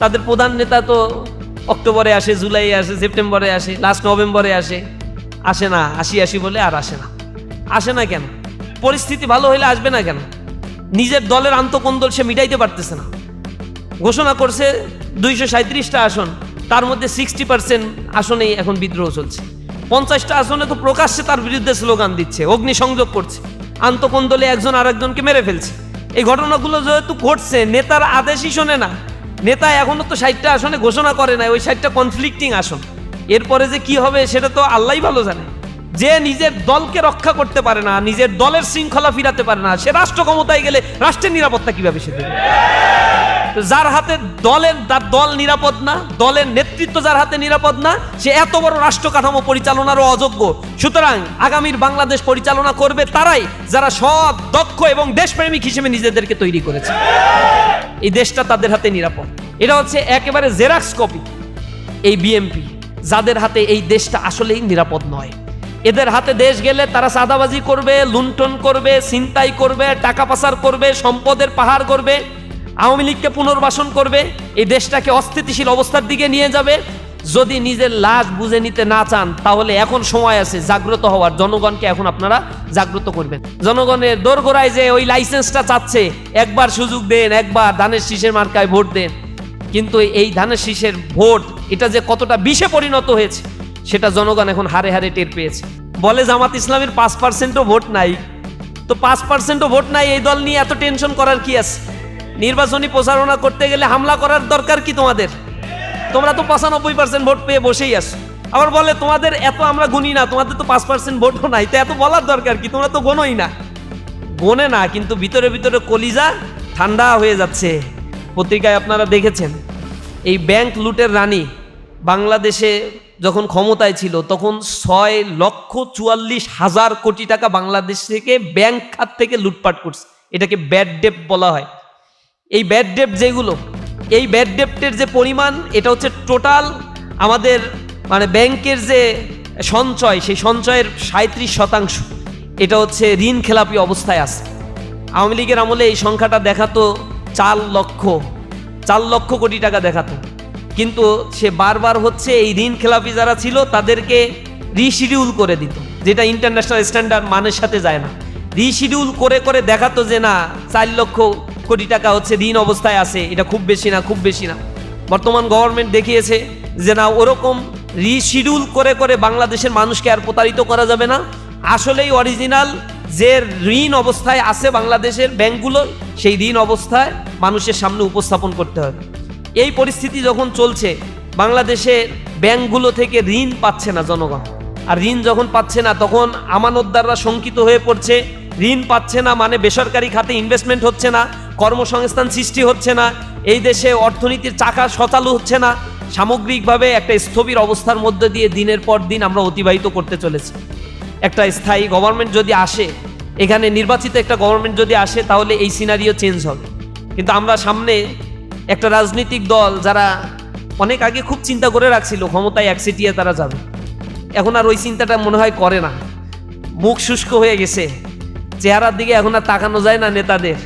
তাদের প্রধান নেতা তো অক্টোবরে আসে জুলাই আসে, সেপ্টেম্বরে আসে লাস্ট নভেম্বরে আসে। আসে না আসি আসি বলে আর আসে না। আসে না কেন? পরিস্থিতি ভালো হইলে আসবে না কেন? নিজের দলের আন্তকন্দল সে মিটাইতে পারতেছে না। ঘোষণা করছে দুইশো সাঁত্রিশটা আসন, তার মধ্যে সিক্সটি পার্সেন্ট আসনেই এখন বিদ্রোহ চলছে। পঞ্চাশটা আসনে তো প্রকাশ্যে তার বিরুদ্ধে স্লোগান দিচ্ছে অগ্নি সংযোগ করছে। আন্তকন্দলে একজন আরেকজনকে মেরে ফেলছে। এই ঘটনাগুলো যেহেতু ঘটছে, নেতার আদেশই শোনে না। নেতা এখনও তো ষাটটা আসনে ঘোষণা করে নাই, ওই ষাটটা কনফ্লিক্টিং আসন। এরপরে যে কি হবে সেটা তো আল্লাহ ভালো জানে। যে নিজের দলকে রক্ষা করতে পারে না, নিজের দলের শৃঙ্খলা ফিরাতে পারে না, সে রাষ্ট্র ক্ষমতায় গেলে রাষ্ট্রের নিরাপত্তা কীভাবে সে দেবে? যার হাতে দলের তার দল নিরাপদ না, দলের নেতৃত্ব যার হাতে নিরাপদ না, সে এত বড় রাষ্ট্র কাঠামো পরিচালনারও অযোগ্য। সুতরাং আগামীর বাংলাদেশ পরিচালনা করবে তারাই যারা সৎ দক্ষ এবং দেশপ্রেমিক হিসেবে নিজেদেরকে তৈরি করেছে। এই দেশটা তাদের হাতে নিরাপদ। এটা হচ্ছে একেবারে জেরাক্স কপি। এই বিএমপি যাদের হাতে এই দেশটা আসলেই নিরাপদ নয়। এদের হাতে দেশ গেলে তারা সাদাবাজি করবে, লুণ্ঠন করবে, ছিনতাই করবে, টাকা পাচার করবে, সম্পদের পাহাড় করবে আওয়ামী লীগকে পুনর্বাসন করবে, এই দেশটাকে অস্থিতিশীল অবস্থার দিকে নিয়ে যাবে। যদি নিজের লাশ বুঝে নিতে না চান, তাহলে এখন সময় আছে জাগ্রত হওয়ার। জনগণকে এখন আপনারা জাগ্রত করবেন। জনগণের দোরগোড়ায় যে ওই লাইসেন্সটা চাচ্ছে, একবার সুযোগ দেন, একবার ধানের শীষের মার্কায় ভোট দেন। কিন্তু এই ধানের শীষের ভোট, এটা যে কতটা বিষে পরিণত হয়েছে, সেটা জনগণ এখন হারে হারে টের পেয়েছে। বলে জামাত ইসলামের পাঁচ পার্সেন্টও ভোট নাই। তো পাঁচ পার্সেন্টও ভোট নাই, এই দল নিয়ে এত টেনশন করার কি আছে? নির্বাচনী প্রচারণা করতে গেলে হামলা করার দরকার কি তোমাদের? তোমরা তো পঁচানব্বই পার্সেন্ট ভোট পেয়ে বসেই আছো। আবার বলে, তোমাদের এত আমরা গুনি না, তোমাদের তো পাঁচ পার্সেন্ট ভোটও নাই, তো এত বলার দরকার কি? তোমরা তো গোনোই না। গোনে না, কিন্তু ভিতরে ভিতরে কলিজা ঠান্ডা হয়ে যাচ্ছে। পত্রিকায় আপনারা দেখেছেন, এই ব্যাংক লুটের রানী বাংলাদেশে যখন ক্ষমতায় ছিল, তখন ছয় লক্ষ চুয়াল্লিশ হাজার কোটি টাকা বাংলাদেশ থেকে ব্যাংক খাত থেকে লুটপাট করছে। এটাকে ব্যাড ডেপ বলা হয়। এই ব্যাড ডেপ যেগুলো, এই ব্যাড ডেপ্টের যে পরিমাণ, এটা হচ্ছে টোটাল আমাদের মানে ব্যাংকের যে সঞ্চয়, সেই সঞ্চয়ের সাঁত্রিশ শতাংশ। এটা হচ্ছে ঋণ খেলাপি অবস্থায় আছে। আওয়ামী লীগের আমলে এই সংখ্যাটা দেখাতো চার লক্ষ চার লক্ষ কোটি টাকা দেখাতো। কিন্তু সে বারবার হচ্ছে এই ঋণ খেলাপি যারা ছিল, তাদেরকে রিশিডিউল করে দিত, যেটা ইন্টারন্যাশনাল স্ট্যান্ডার্ড মানের সাথে যায় না। রিশিডিউল করে করে দেখাতো যে না, চার লক্ষ কোটি টাকা হচ্ছে ঋণ অবস্থায় আছে, এটা খুব বেশি না, খুব বেশি না। বর্তমান গভর্নমেন্ট দেখিয়েছে যে না, ওরকম রিশিডিউল করে করে বাংলাদেশের মানুষকে আর প্রতারিত করা যাবে না। আসলেই অরিজিনাল যে ঋণ অবস্থায় আছে বাংলাদেশের ব্যাংকগুলো, সেই ঋণ অবস্থায় মানুষের সামনে উপস্থাপন করতে হবে। এই পরিস্থিতি যখন চলছে, বাংলাদেশে ব্যাংকগুলো থেকে ঋণ পাচ্ছে না জনগণ। আর ঋণ যখন পাচ্ছে না, তখন আমানতদাররা শঙ্কিত হয়ে পড়ছে। ঋণ পাচ্ছে না মানে বেসরকারি খাতে ইনভেস্টমেন্ট হচ্ছে না, কর্মসংস্থান সৃষ্টি হচ্ছে না, এই দেশে অর্থনীতির চাকা সচালু হচ্ছে না, সামগ্রিকভাবে একটা স্থবির অবস্থার মধ্যে দিয়ে দিনের পর দিন আমরা অতিবাহিত করতে চলেছি। একটা স্থায়ী গভর্নমেন্ট যদি আসে, এখানে নির্বাচিত একটা গভর্নমেন্ট যদি আসে, তাহলে এই সিনারিও চেঞ্জ হবে। কিন্তু আমরা সামনে একটা রাজনৈতিক দল যারা অনেক আগে খুব চিন্তা করে রাখছিল, ক্ষমতায় এক সিটিয়ে তারা যাবে। এখন আর ওই চিন্তাটা মনে হয় করে না। মুখ শুষ্ক হয়ে গেছে। চেহারার দিকে এখন আর তাকানো যায় না নেতাদের।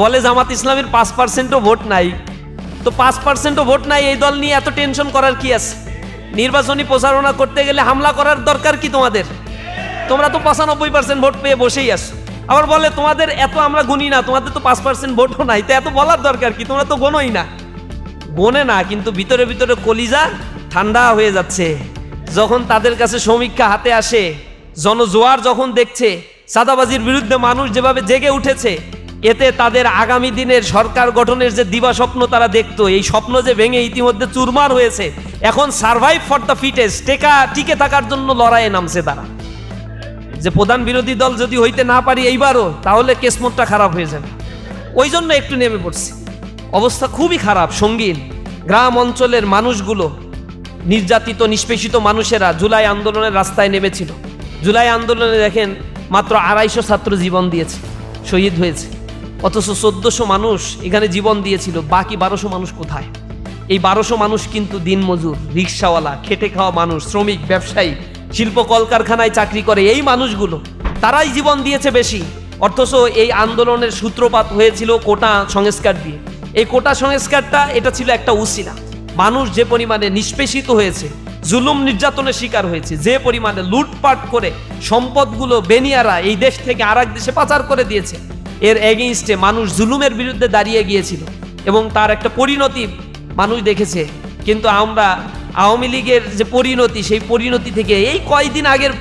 বলে জামাত ইসলামের পাঁচ পার্সেন্টও ভোট নাই। তো পাঁচ পার্সেন্টও ভোট নাই, এই দল নিয়ে এত টেনশন করার কি আছে? নির্বাচনী প্রচারণা করতে গেলে হামলা করার দরকার কি তোমাদের? তোমরা তো পঁচানব্বই পার্সেন্ট ভোট পেয়ে বসেই আছো। আবার বলে, তোমাদের এত আমরা গুনি না, তোমাদের তো পাঁচ পার্সেন্ট ভোটও নাই। তো এত বলার দরকার কি? তোমরা তো গোনোই না। গোনে না, কিন্তু ভিতরে ভিতরে কলিজা ঠান্ডা হয়ে যাচ্ছে। যখন তাদের কাছে সমীক্ষা হাতে আসে, জনজোয়ার যখন দেখছে সাদাবাজির বিরুদ্ধে মানুষ যেভাবে জেগে উঠেছে, এতে তাদের আগামী দিনের সরকার গঠনের যে দিবা স্বপ্ন তারা দেখতো, এই স্বপ্ন যে ভেঙে ইতিমধ্যে চুরমার হয়েছে, এখন সার্ভাইভ ফর দ্য ফিটেস্ট টেকা টিকে থাকার জন্য লড়াইয়ে নামছে তারা। যে প্রধান বিরোধী দল যদি হইতে না পারি এইবারও, তাহলে কেসমতটা খারাপ হয়ে যাবে। ওই জন্য একটু নেমে পড়ছে। অবস্থা খুবই খারাপ, সঙ্গীন। গ্রাম অঞ্চলের মানুষগুলো, নির্যাতিত, নিষ্পেষিত মানুষেরা জুলাই আন্দোলনের রাস্তায় নেমেছিল। জুলাই আন্দোলনে দেখেন মাত্র আড়াইশো ছাত্র জীবন দিয়েছে, শহীদ হয়েছে। অথচ চোদ্দশো মানুষ এখানে জীবন দিয়েছিল, বাকি বারোশো মানুষ কোথায়? এই বারোশো মানুষ কিন্তু দিনমজুর, রিক্সাওয়ালা, খেটে খাওয়া মানুষ, শ্রমিক, ব্যবসায়ী, শিল্প কলকারখানায় চাকরি করে এই মানুষগুলো, তারাই জীবন দিয়েছে বেশি। অথচ এই আন্দোলনের সূত্রপাত হয়েছিল কোটা সংস্কার দিয়ে। এই কোটা সংস্কারটা, এটা ছিল একটা উসিলা মানুষ যে পরিমাণে নিষ্পেষিত হয়েছে জুলুম নির্যাতনের শিকার হয়েছে। যে পরিমাণে লুটপাট করে সম্পদগুলো বেনিয়ারা এই দেশ থেকে আর দেশে পাচার করে দিয়েছে, এর এগেইনস্টে মানুষ জুলুমের বিরুদ্ধে দাঁড়িয়ে গিয়েছিল এবং তার একটা পরিণতি মানুষ দেখেছে। কিন্তু আমরা আওয়ামী লীগের যে পরিণতি, সেই পরিণতি থেকে এই কয়দিন আগের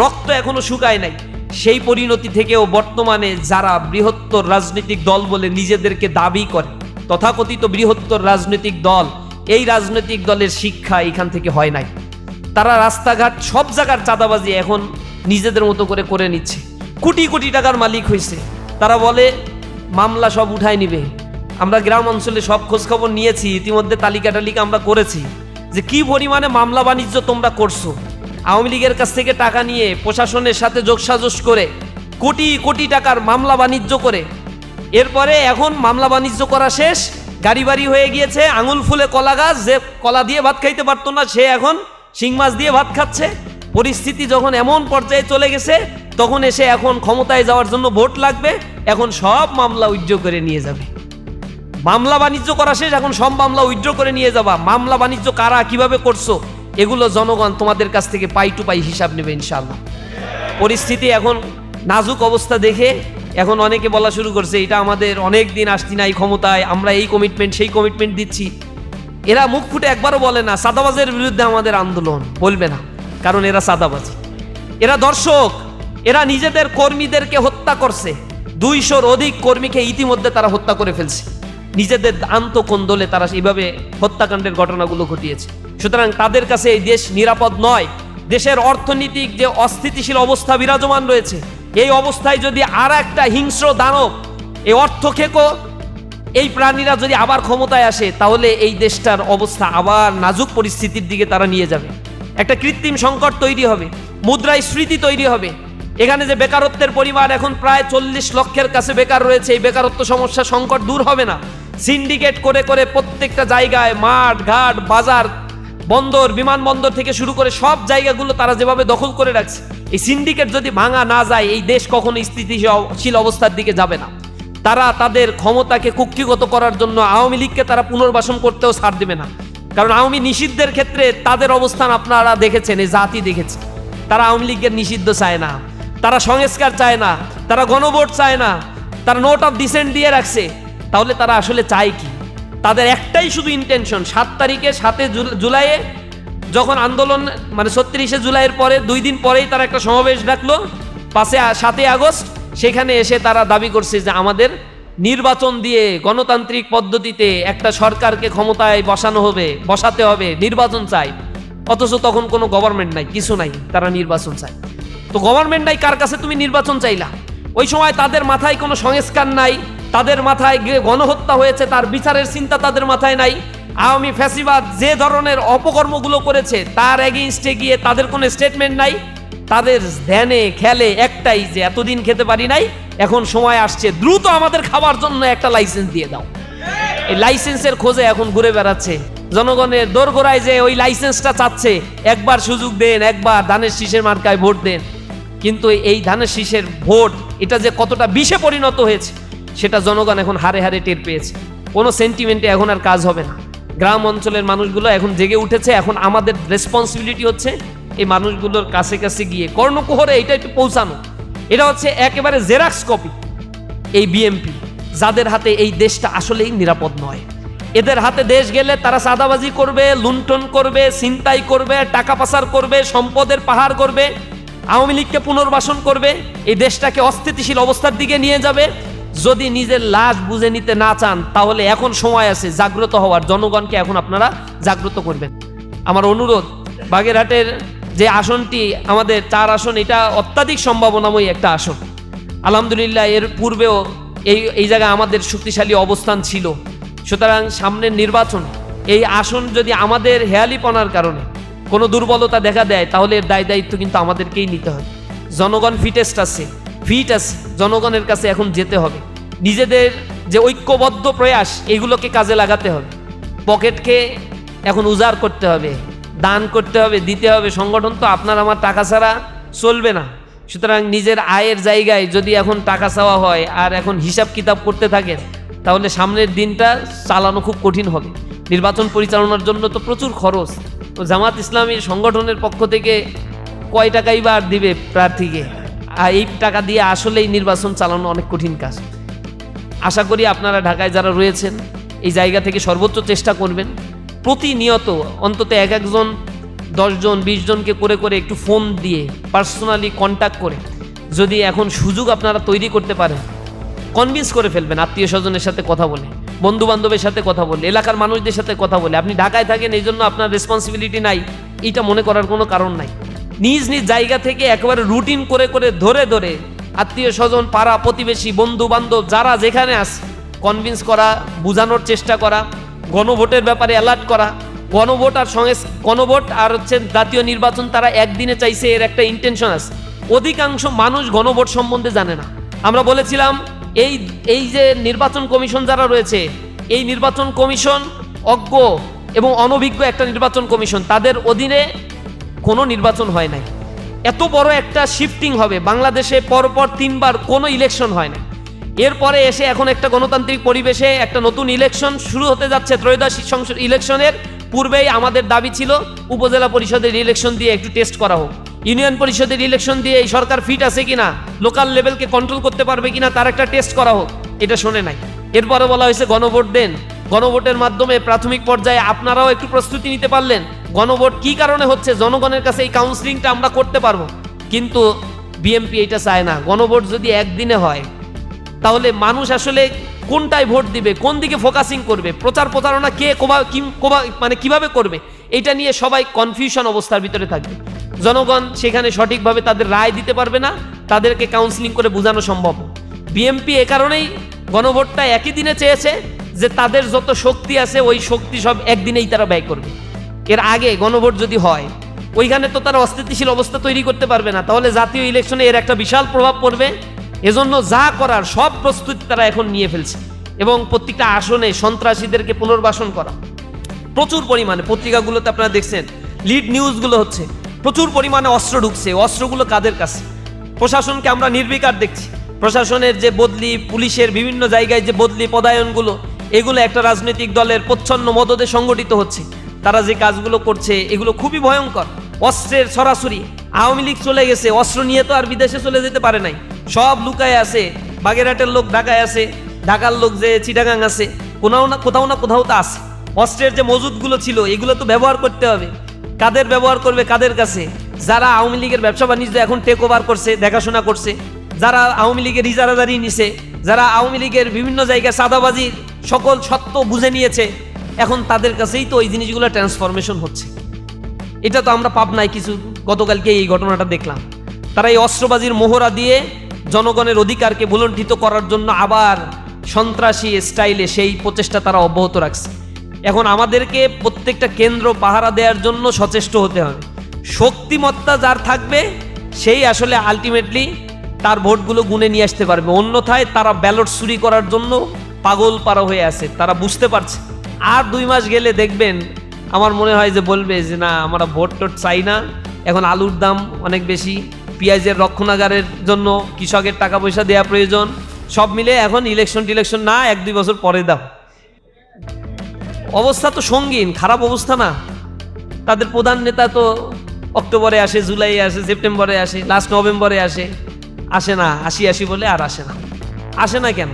রক্ত এখনও শুকায় নাই। সেই পরিণতি থেকেও বর্তমানে যারা বৃহত্তর রাজনৈতিক দল বলে নিজেদেরকে দাবি করে, তথাকথিত বৃহত্তর রাজনৈতিক দল এই রাজনৈতিক দলের শিক্ষা এখান থেকে হয় নাই। তারা রাস্তাঘাট সব জায়গার চাঁদাবাজি এখন নিজেদের মতো করে করে নিচ্ছে। কোটি কোটি টাকার মালিক হয়েছে তারা বলে, মামলা সব উঠায় নিবে। আমরা গ্রাম অঞ্চলে সব খোঁজখবর নিয়েছি, ইতিমধ্যে তালিকা টালিকা আমরা করেছি। যে কি পরিমাণে মামলা বাণিজ্য তোমরা করছ? আওয়ামী লীগের কাছ থেকে টাকা নিয়ে প্রশাসনের সাথে যোগসাজস করে কোটি কোটি টাকার মামলা বাণিজ্য করে। এরপরে এখন মামলা বাণিজ্য করা শেষ গাড়ি বাড়ি হয়ে গিয়েছে, আঙুল ফুলে কলা গাছ, যে কলা দিয়ে ভাত খাইতে পারতো না, সে এখন শিং মাছ দিয়ে ভাত খাচ্ছে। পরিস্থিতি যখন এমন পর্যায়ে চলে গেছে, তখন এসে এখন ক্ষমতায় যাওয়ার জন্য ভোট লাগবে, এখন সব মামলা উজ্জ্ব করে নিয়ে যাবে। মামলা বাণিজ্য করা শেষ, এখন সব মামলা উইথড্র করে নিয়ে যাবা। মামলা বাণিজ্য কারা কীভাবে করছ, এগুলো জনগণ তোমাদের কাছ থেকে পাই টু পাই হিসাব নেবে ইনশাল্লাহ পরিস্থিতি এখন নাজুক অবস্থা দেখে এখন অনেকে বলা শুরু করছে, এটা আমাদের অনেক দিন আসতি এই ক্ষমতায়, আমরা এই কমিটমেন্ট সেই কমিটমেন্ট দিচ্ছি। এরা মুখ ফুটে একবারও বলে না, সাদাবাজের বিরুদ্ধে আমাদের আন্দোলন, বলবে না, কারণ এরা সাদাবাজি। এরা দর্শক, এরা নিজেদের কর্মীদেরকে হত্যা করছে। দুইশোর অধিক কর্মীকে ইতিমধ্যে তারা হত্যা করে ফেলছে। নিজেদের আন্তকোন্দলে তারা এইভাবে হত্যাকাণ্ডের ঘটনাগুলো ঘটিয়েছে। সুতরাং তাদের কাছে এই দেশ নিরাপদ নয়। দেশের অর্থনৈতিক যে অস্থিতিশীল অবস্থা বিরাজমান রয়েছে এই অবস্থায় যদি আর একটা হিংস্র দানব এই অর্থ খেকো এই প্রাণীরা যদি আবার ক্ষমতায় আসে, তাহলে এই দেশটার অবস্থা আবার নাজুক পরিস্থিতির দিকে তারা নিয়ে যাবে। একটা কৃত্রিম সংকট তৈরি হবে, মুদ্রায় স্মৃতি তৈরি হবে। এখানে যে বেকারত্বের পরিমাণ এখন প্রায় চল্লিশ লক্ষের কাছে বেকার রয়েছে, এই বেকারত্ব সমস্যা সংকট দূর হবে না। সিন্ডিকেট করে করে প্রত্যেকটা জায়গায় মাঠ, ঘাট, বাজার বন্দর, বিমানবন্দর থেকে শুরু করে সব জায়গাগুলো তারা যেভাবে দখল করে রাখছে, এই সিন্ডিকেট যদি ভাঙা না যায়, এই দেশ কখনো স্থিতিশীল অবস্থার দিকে যাবে না। তারা তাদের ক্ষমতাকে কুক্ষিগত করার জন্য আওয়ামী লীগকে তারা পুনর্বাসন করতেও ছাড় দেবে না। কারণ আওয়ামী নিষিদ্ধের ক্ষেত্রে তাদের অবস্থান আপনারা দেখেছেন, এই জাতি দেখেছে। তারা আওয়ামী লীগের নিষিদ্ধ চায় না, তারা সংস্কার চায় না, তারা গণভোট চায় না, তারা নোট অফ ডিসেন্ট দিয়ে রাখছে। তাহলে তারা আসলে চায় কি? তাদের একটাই শুধু ইন্টেনশন সাত তারিখে, সাতে জুলাইয়ে যখন আন্দোলন মানে ছত্রিশে জুলাইয়ের পরে, দুই দিন পরেই তারা একটা সমাবেশ ডাকলো পাশে সাতই আগস্ট। সেখানে এসে তারা দাবি করছে যে আমাদের নির্বাচন দিয়ে গণতান্ত্রিক পদ্ধতিতে একটা সরকারকে ক্ষমতায় বসানো হবে, বসাতে হবে, নির্বাচন চাই। অথচ তখন কোনো গভর্নমেন্ট নাই, কিছু নাই, তারা নির্বাচন চায়। তো গভর্নমেন্ট নাই, কার কাছে তুমি নির্বাচন চাইলা? ওই সময় তাদের মাথায় কোনো সংস্কার নাই তাদের মাথায় গণহত্যা হয়েছে, তার বিচারের চিন্তা তাদের মাথায় নাই। আওয়ামী ফ্যাসিবাদ যে ধরনের অপকর্মগুলো করেছে, তার এগেইনস্টে গিয়ে তাদের কোনো স্টেটমেন্ট নাই। তাদের ধ্যানে, খেলে একটাই যে এতদিন খেতে পারি নাই, এখন সময় আসছে, দ্রুত আমাদের খাবার জন্য একটা লাইসেন্স দিয়ে দাও। এই লাইসেন্সের খোঁজে এখন ঘুরে বেড়াচ্ছে। জনগণের দোরগোড়ায় যে ওই লাইসেন্সটা চাচ্ছে, একবার সুযোগ দেন, একবার ধানের শীষের মার্কায় ভোট দেন। কিন্তু এই ধানের শীষের ভোট, এটা যে কতটা বিষে পরিণত হয়েছে সেটা জনগণ এখন হারে হারে টের পেয়েছে। কোনো সেন্টিমেন্টে এখন আর কাজ হবে না। গ্রাম অঞ্চলের মানুষগুলো এখন জেগে উঠেছে, এখন আমাদের রেসপন্সিবিলিটি হচ্ছে এই মানুষগুলোর কাছে কাছে গিয়ে। কর্ণকুহরে এটা একটু পৌঁছানো। এটা হচ্ছে একেবারে জেরাক্স কপি এই বিএমপি যাদের হাতে এই দেশটা আসলেই নিরাপদ নয়। এদের হাতে দেশ গেলে তারা সাদাবাজি করবে, লুণ্ঠন করবে, ছিনতাই করবে, টাকা পাচার করবে, সম্পদের পাহাড় করবে আওয়ামী লীগকে পুনর্বাসন করবে, এই দেশটাকে অস্থিতিশীল অবস্থার দিকে নিয়ে যাবে। যদি নিজের লাশ বুঝে নিতে না চান, তাহলে এখন সময় আছে জাগ্রত হওয়ার। জনগণকে এখন আপনারা জাগ্রত করবেন। আমার অনুরোধ, বাগেরহাটের যে আসনটি, আমাদের চার আসন, এটা অত্যাধিক সম্ভাবনাময়ী একটা আসন। আলহামদুলিল্লাহ, এর পূর্বেও এই এই জায়গায় আমাদের শক্তিশালী অবস্থান ছিল। সুতরাং সামনের নির্বাচন, এই আসন যদি আমাদের হেয়ালিপনার কারণে কোনো দুর্বলতা দেখা দেয়, তাহলে এর দায় দায়িত্ব কিন্তু আমাদেরকেই নিতে হবে। জনগণ ফিটেস্ট আছে। ফিট আছে, জনগণের কাছে এখন যেতে হবে। নিজেদের যে ঐক্যবদ্ধ প্রয়াস, এগুলোকে কাজে লাগাতে হবে। পকেটকে এখন উজাড় করতে হবে, দান করতে হবে, দিতে হবে। সংগঠন তো আপনার আমার টাকা ছাড়া চলবে না। সুতরাং নিজের আয়ের জায়গায় যদি এখন টাকা চাওয়া হয় আর এখন হিসাব কিতাব করতে থাকেন, তাহলে সামনের দিনটা চালানো খুব কঠিন হবে। নির্বাচন পরিচালনার জন্য তো প্রচুর খরচ। তো জামাত ইসলামী সংগঠনের পক্ষ থেকে কয় টাকাই বা আর দিবে প্রার্থীকে? এই টাকা দিয়ে আসলেই নির্বাচন চালানো অনেক কঠিন কাজ। আশা করি আপনারা ঢাকায় যারা রয়েছেন, এই জায়গা থেকে সর্বোচ্চ চেষ্টা করবেন। প্রতিনিয়ত অন্তত এক একজন দশজন বিশ জনকে করে করে একটু ফোন দিয়ে, পার্সোনালি কন্ট্যাক্ট করে, যদি এখন সুযোগ আপনারা তৈরি করতে পারেন কনভিন্স করে ফেলবেন, আত্মীয় স্বজনের সাথে কথা বলে বন্ধু বান্ধবের সাথে কথা বলে, এলাকার মানুষদের সাথে কথা বলে। আপনি ঢাকায় থাকেন, এই জন্য আপনার রেসপন্সিবিলিটি নাই। এটা মনে করার কোনো কারণ নাই। নিজ নিজ জায়গা থেকে একেবারে রুটিন করে করে, ধরে ধরে আত্মীয় স্বজন, পাড়া, প্রতিবেশী বন্ধু বান্ধব যারা যেখানে আছে কনভিন্স করা, বোঝানোর চেষ্টা করা, গণভোটের ব্যাপারে অ্যালার্ট করা, গণভোট আর সঙ্গে গণভোট আর হচ্ছে জাতীয় নির্বাচন, তারা একদিনে চাইছে এর একটা ইন্টেনশন আছে। অধিকাংশ মানুষ গণভোট সম্বন্ধে জানে না। আমরা বলেছিলাম, এই এই যে নির্বাচন কমিশন যারা রয়েছে, এই নির্বাচন কমিশন অজ্ঞ এবং অনভিজ্ঞ একটা নির্বাচন কমিশন। তাদের অধীনে কোনো নির্বাচন হয় নাই। এত বড় একটা শিফটিং হবে, বাংলাদেশে পরপর তিনবার কোনো ইলেকশন হয় না এরপরে এসে এখন একটা গণতান্ত্রিক পরিবেশে একটা নতুন ইলেকশন শুরু হতে যাচ্ছে, ত্রয়োদশ সংসদ ইলেকশনের পূর্বেই আমাদের দাবি ছিল, উপজেলা পরিষদের ইলেকশন দিয়ে একটু টেস্ট করা হোক। ইউনিয়ন পরিষদের ইলেকশন দিয়ে এই সরকার ফিট আছে কিনা লোকাল লেভেলকে কন্ট্রোল করতে পারবে কিনা, তার একটা টেস্ট করা হোক, এটা শোনে নাই। এরপরে বলা হয়েছে গণভোট দেন। গণভোটের মাধ্যমে প্রাথমিক পর্যায়ে আপনারাও একটু প্রস্তুতি নিতে পারলেন। গণভোট কি কারণে হচ্ছে? জনগণের কাছে এই কাউন্সিলিংটা আমরা করতে পারব। কিন্তু বিএমপি এটা চায় না। গণভোট যদি একদিনে হয়, তাহলে মানুষ আসলে কোনটায় ভোট দিবে? কোন দিকে ফোকাসিং করবে? প্রচার প্রচারণা কে মানে কীভাবে করবে? এটা নিয়ে সবাই কনফিউশন অবস্থার ভিতরে থাকবে। জনগণ সেখানে সঠিকভাবে তাদের রায় দিতে পারবে না। তাদেরকে কাউন্সিলিং করে বোঝানো সম্ভব। বিএমপি এ কারণেই গণভোটটা একই দিনে চেয়েছে যে তাদের যত শক্তি আছে, ওই শক্তি সব একদিনেই তারা ব্যয় করবে। এর আগে গণভোট যদি হয়, ওইখানে তো তারা অস্থিতিশীল অবস্থা তৈরি করতে পারবে না। তাহলে জাতীয় ইলেকশনে এর একটা বিশাল প্রভাব পড়বে। এজন্য যা করার সব প্রস্তুতি তারা এখন নিয়ে ফেলছে। এবং প্রত্যেকটা আসনে সন্ত্রাসীদেরকে পুনর্বাসন করা। প্রচুর পরিমাণে পত্রিকাগুলোতে আপনারা দেখছেন, লিড নিউজগুলো হচ্ছে, প্রচুর পরিমাণে অস্ত্র ঢুকছে। অস্ত্রগুলো কাদের কাছে? প্রশাসনকে আমরা নির্বিকার দেখছি। প্রশাসনের যে বদলি, পুলিশের বিভিন্ন জায়গায় যে বদলি পদায়নগুলো, এগুলো একটা রাজনৈতিক দলের প্রচ্ছন্ন মদদে সংগঠিত হচ্ছে। তারা যে কাজগুলো করছে, এগুলো খুবই ভয়ঙ্কর। অস্ত্রের সরাসরি আওয়ামী লীগ চলে গেছে, অস্ত্র নিয়ে তো আর বিদেশে চলে যেতে পারে নাই। সব লুকায় আছে, বাগেরহাটের লোক ঢাকায় আছে, ঢাকার লোক যে চিটাগাং আছে কোথাও না কোথাও না কোথাও তো আছে। অস্ত্রের যে মজুদগুলো ছিল, এগুলো তো ব্যবহার করতে হবে। কাদের ব্যবহার করবে, কাদের কাছে? যারা আওয়ামী লীগের ব্যবসা বাণিজ্য এখন টেক ওভার করছে, দেখাশোনা করছে, যারা আওয়ামী লীগের ইজারাদারি নিছে, যারা আওয়ামী লীগের বিভিন্ন জায়গায় সাদাবাজির সকল সত্য বুঝে নিয়েছে এখন তাদের কাছেই তো ওই জিনিসগুলো ট্রান্সফরমেশন হচ্ছে। এটা তো আমরা পাবনায় কিছু, গতকালকে এই ঘটনাটা দেখলাম। তারা এই অস্ত্রবাজির মোহরা দিয়ে জনগণের অধিকারকে ভুলণ্ঠিত করার জন্য আবার সন্ত্রাসী স্টাইলে সেই প্রচেষ্টা তারা অব্যাহত রাখছে। এখন আমাদেরকে প্রত্যেকটা কেন্দ্র পাহারা দেওয়ার জন্য সচেষ্ট হতে হবে। শক্তিমত্তা যার থাকবে, সেই আসলে আলটিমেটলি তার ভোটগুলো গুনে নিয়ে আসতে পারবে। অন্যথায় তারা ব্যালট চুরি করার জন্য পাগল পারা হয়ে আছে। তারা বুঝতে পারছে। আর দুই মাস গেলে দেখবেন আমার মনে হয় যে বলবে যে না, আমরা ভোট টোট চাই না। এখন আলুর দাম অনেক বেশি, পেঁয়াজের রক্ষণাগারের জন্য, কৃষকের টাকা পয়সা দেওয়া প্রয়োজন। সব মিলে এখন ইলেকশন টিলেকশন না, এক দুই বছর পরে দাও। অবস্থা তো সঙ্গীন, খারাপ অবস্থা না। তাদের প্রধান নেতা তো অক্টোবরে আসে জুলাই আসে, সেপ্টেম্বরে আসে লাস্ট নভেম্বরে আসে। আসে না আসি আসি বলে আর আসে না। আসে না কেন?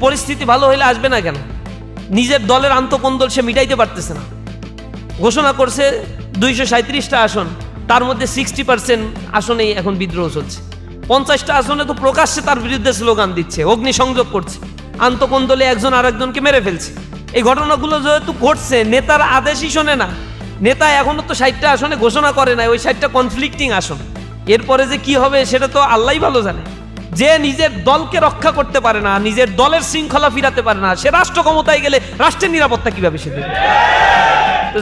পরিস্থিতি ভালো হইলে আসবে না কেন? নিজের দলের আন্তকন্দল সে মিটাইতে পারতেছে না। ঘোষণা করছে দুইশো সাঁত্রিশটা আসন, তার মধ্যে সিক্সটি পার্সেন্ট আসনেই এখন বিদ্রোহ চলছে। পঞ্চাশটা আসনে তো প্রকাশ্যে তার বিরুদ্ধে স্লোগান দিচ্ছে, অগ্নিসংযোগ করছে। আন্তকন্দলে একজন আরেকজনকে মেরে ফেলছে। এই ঘটনাগুলো যেহেতু ঘটছে, নেতার আদেশই শোনে না। নেতা এখনও তো ষাটটা আসনে ঘোষণা করে না ওই ষাটটা কনফ্লিক্টিং আসন। এরপরে যে কি হবে সেটা তো আল্লাহই ভালো জানে। যে নিজের দলকে রক্ষা করতে পারে না, নিজের দলের শৃঙ্খলা ফিরাতে পারে না, সে রাষ্ট্র ক্ষমতায় গেলে রাষ্ট্রের নিরাপত্তা কীভাবে সে দেবে?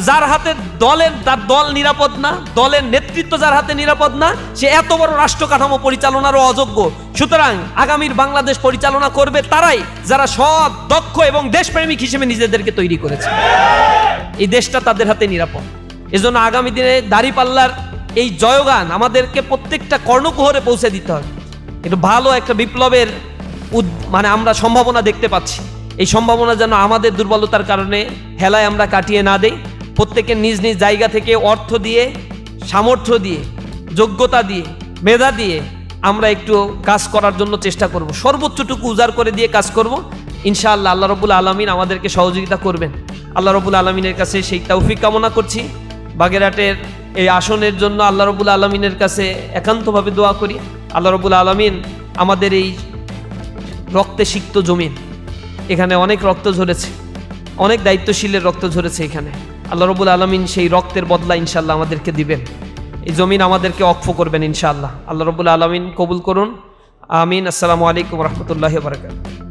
যার হাতে দলের, তার দল নিরাপদ না, দলের নেতৃত্ব যার হাতে নিরাপদ না, সে এত বড় রাষ্ট্র কাঠামো পরিচালনারও অযোগ্য। সুতরাং আগামীর বাংলাদেশ পরিচালনা করবে তারাই যারা সৎ, দক্ষ এবং দেশপ্রেমিক হিসেবে নিজেদেরকে তৈরি করেছে। এই দেশটা তাদের হাতে নিরাপদ। এজন্য আগামী দিনে দাড়িপাল্লার এই জয়গান আমাদেরকে প্রত্যেকটা কর্ণকুহরে পৌঁছে দিতে হবে। একটু ভালো একটা বিপ্লবের উদ- মানে আমরা সম্ভাবনা দেখতে পাচ্ছি। এই সম্ভাবনা যেন আমাদের দুর্বলতার কারণে হেলায় আমরা কাটিয়ে না দেই। প্রত্যেকের নিজ নিজ জায়গা থেকে অর্থ দিয়ে, সামর্থ্য দিয়ে, যোগ্যতা দিয়ে, মেধা দিয়ে আমরা একটু কাজ করার জন্য চেষ্টা করব। সর্বোচ্চটুকু উজাড় করে দিয়ে কাজ করব। ইনশাআল্লাহ আল্লাহ রবুল আলমিন আমাদেরকে সহযোগিতা করবেন। আল্লাহ রবুল আলমিনের কাছে সেই তৌফিক কামনা করছি। বাগেরহাটের এই আসনের জন্য আল্লাহ রবুল আলমিনের কাছে একান্তভাবে দোয়া করি। আল্লাহ রবুল আলমিন আমাদের এই রক্তে সিক্ত জমিন, এখানে অনেক রক্ত ঝরেছে, অনেক দায়িত্বশীলের রক্ত ঝরেছে এখানে। আল্লাহ রবুল আলমিন সেই রক্তের বদলা ইনশাল্লাহ আমাদেরকে দিবেন। এই জমিন আমাদেরকে অক্ষ করবেন ইনশাআল্লাহ। আল্লাহ রবুল আলমিন কবুল করুন। আমিন। আসসালামু আলাইকুম রহমতুল্লাহ বারকাত